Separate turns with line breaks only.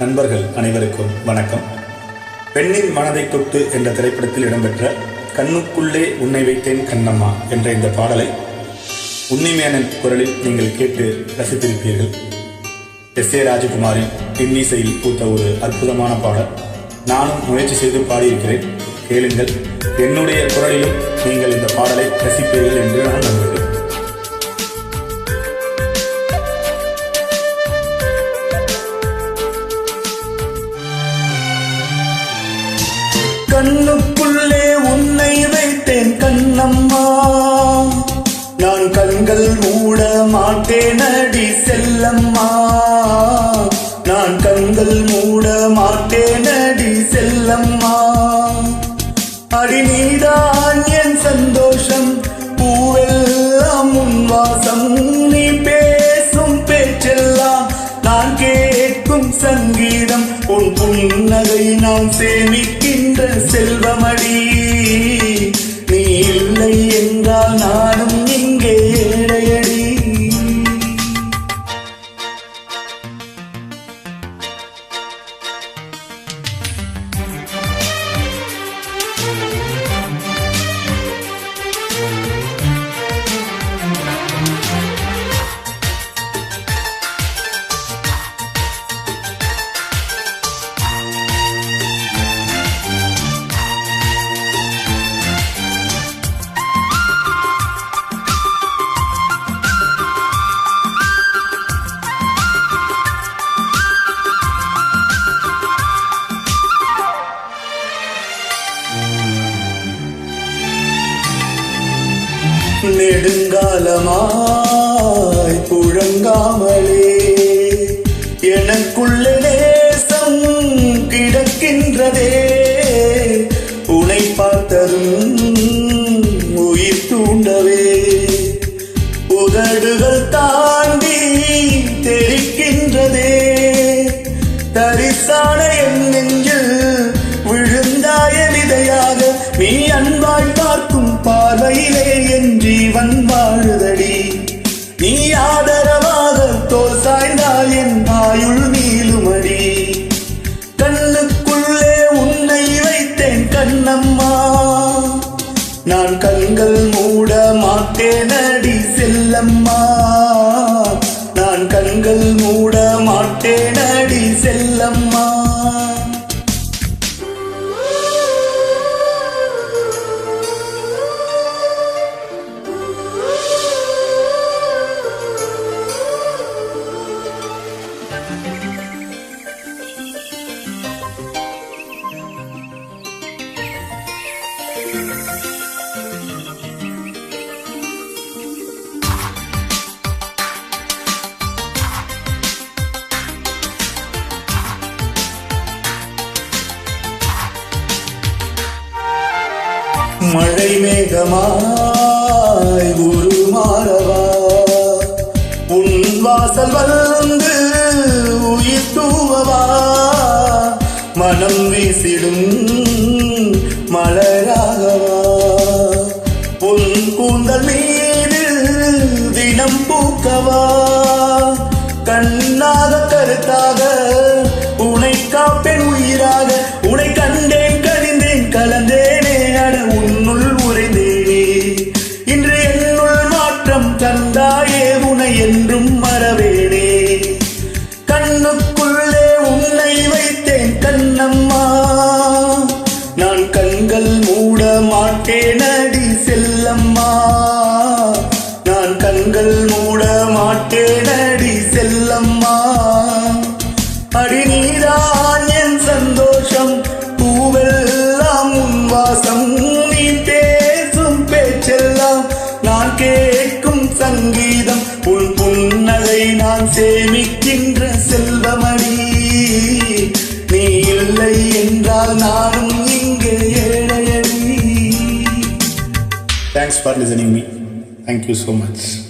நண்பர்கள் அனைவருக்கும் வணக்கம். பெண்ணின் மனதை தொட்டு என்ற திரைப்படத்தில் இடம்பெற்ற கண்ணுக்குள்ளே உன்னை வைத்தேன் கண்ணம்மா என்ற இந்த பாடலை உன்னிமேனன் குரலில் நீங்கள் கேட்டு ரசித்திருப்பீர்கள். எஸ் ஏ ராஜகுமாரின் பின்னிசையில் பூத்த ஒரு அற்புதமான பாடல். நானும் முயற்சி செய்து பாடியிருக்கிறேன். கேளுங்கள் என்னுடைய குரலிலும் நீங்கள் இந்த பாடலை ரசிப்பீர்கள் என்று நான் நம்புகிறேன்.
கண்ணுக்குள்ளே உன்னை வைத்தேன் கண்ணம்மா. நான் கண்கள் மூட மாட்டேன் அடி செல்லம்மா. நான் கண்கள் மூட மாட்டேன் அடி செல்லம்மா. அடி நீதான் என் சந்தோஷம் பூவெல்லாம் உன் வாசம். நீ பேசும் பேச்செல்லாம் நான் கேட்கும் சங்கீதம். உன் புன்னகை நான் சேமிக்க செல்வமடி. நீ இல்லை என்றால் நெடுங்காலமாய் புழங்காமலே. எனக்குள்ள நேசம் கிடக்கின்றதே. ஆயுள் நீளுமடி கண்ணுக்குள்ளே உன்னை வைத்தேன் கண்ணம்மா. நான் கண்கள் மூட மாட்டேன் மழை மேகமாய் உருமாறவா உன் வாசல் வந்து உயிர் தூவவா? மனம் வீசிடும் மலராகவா? உன் கூந்தல் மீது தினம் பூக்கவா? மாட்டேனடி செல்லம்மா. நான் கண்கள் மூட மாட்டேனடி செல்லம்மா. அடி நீதான் என் சந்தோஷம் பூவெல்லாம் உன் வாசம் நீ பேசும் பேச்செல்லாம் நான் கேட்கும் சங்கீதம் உன் புன்னலை நான் சேமிக்கின்ற செல்வமடி.
for listening me. Thank you so much.